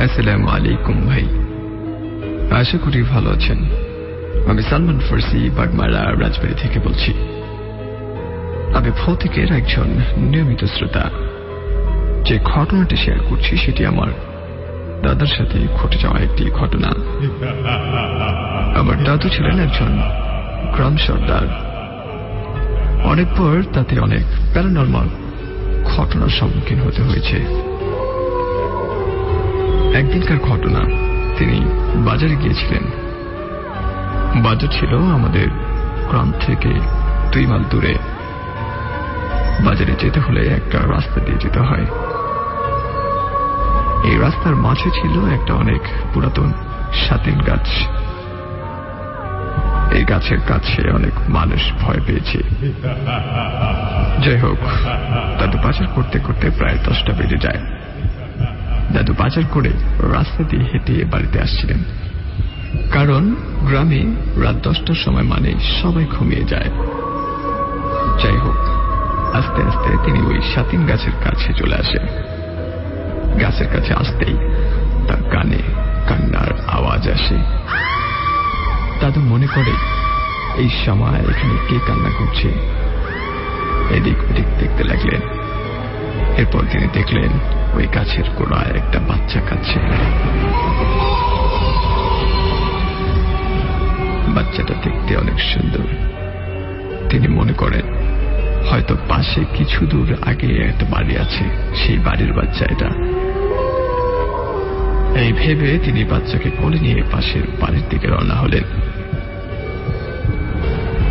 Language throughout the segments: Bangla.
আসসালামু আলাইকুম ভাই। আশা করি ভালো আছেন। আমি সালমান ফার্সি, বাগমারা, রাজবাড়ি থেকে বলছি। আমি ভৌতিকের একজন নিয়মিত শ্রোতা। যে ঘটনাটি শেয়ার করছি, সেটি আমার দাদার সাথে ঘটে যাওয়া একটি ঘটনা। আমার দাদু ছিলেন একজন গ্রাম সর্দার। অনেক পর তাতে অনেক প্যারানর্মাল ঘটনার সম্মুখীন হতে হয়েছে। একদিনকার ঘটনা। তিনি বাজারে গিয়েছিলেন। বাজার ছিল আমাদের গ্রাম থেকে দুই মাইল দূরে। বাজারে যেতে হলে একটা রাস্তা দিয়ে যেতে হয়। এই রাস্তার মাঝে ছিল একটা অনেক পুরাতন সাতিন গাছ। এই গাছের কাছে অনেক মানুষ ভয় পেয়েছে। যাই হোক দাদু বাজার করতে করতে প্রায় দশটা বেজে যায়। দাদু বাজার করে রাস্তা দিয়ে হেঁটে বাড়িতে আসছিলেন। কারণ গ্রামে রাত দশটার সময় মানে সবাই ঘুমিয়ে যায়। যাই হোক, আস্তে আস্তে তিনি ওই সাতিন গাছের কাছে চলে আসেন গাছের কাছে আসতেই তার কানে কান্নার আওয়াজ আসে। দাদু মনে করে, এই সময় এখানে কে কান্না করছে? এদিক ওদিক দেখতে লাগলেন। এরপর তিনি দেখলেন ওই গাছের গোড়ায় একটা বাচ্চা কাছে। বাচ্চাটা দেখতে অনেক সুন্দর। তিনি মনে করেন, হয়তো পাশে কিছু দূর আগে একটা বাড়ি আছে, সেই বাড়ির বাচ্চা এটা। এই ভেবে তিনি বাচ্চাকে কোলে নিয়ে পাশের বাড়ির দিকে রওনা হলেন।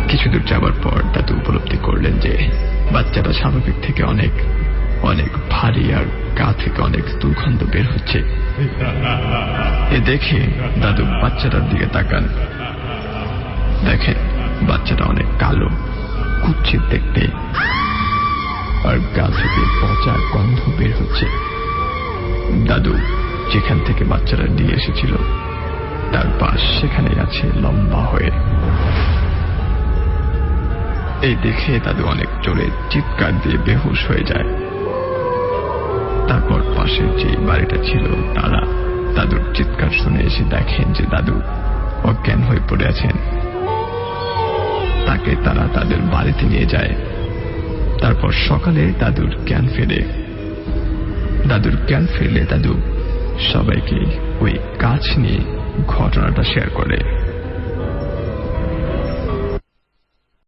কিছু দূর যাবার পর দাদু উপলব্ধি করলেন যে, বাচ্চাটা স্বাভাবিক থেকে অনেক অনেক ভারী আর গা থেকে অনেক দুর্গন্ধ বের হচ্ছে। এ দেখে দাদু বাচ্চাটার দিকে তাকান। দেখেন বাচ্চাটা অনেক কালো কুচ্ছিত দেখতে। আর গা থেকে পচা গন্ধ বের হচ্ছে। দাদু যেখান থেকে বাচ্চাটা নিয়ে এসেছিল, তার পাশ সেখানে আছে লম্বা হয়ে। এই দেখে দাদু অনেক জোরে চিৎকার দিয়ে বেহুশ হয়ে যায়। তারপর পাশের যে বাড়িটা ছিল তারা দাদুর চিৎকার শুনে এসে দেখেন যে দাদু অজ্ঞান হয়ে পড়ে আছেন। তাকে তারা তাদের বাড়িতে নিয়ে যায়। তারপর সকালে দাদুর জ্ঞান ফেরে। দাদুর জ্ঞান ফিরলে দাদু সবাইকে ওই গাছ নিয়ে ঘটনাটা শেয়ার করে।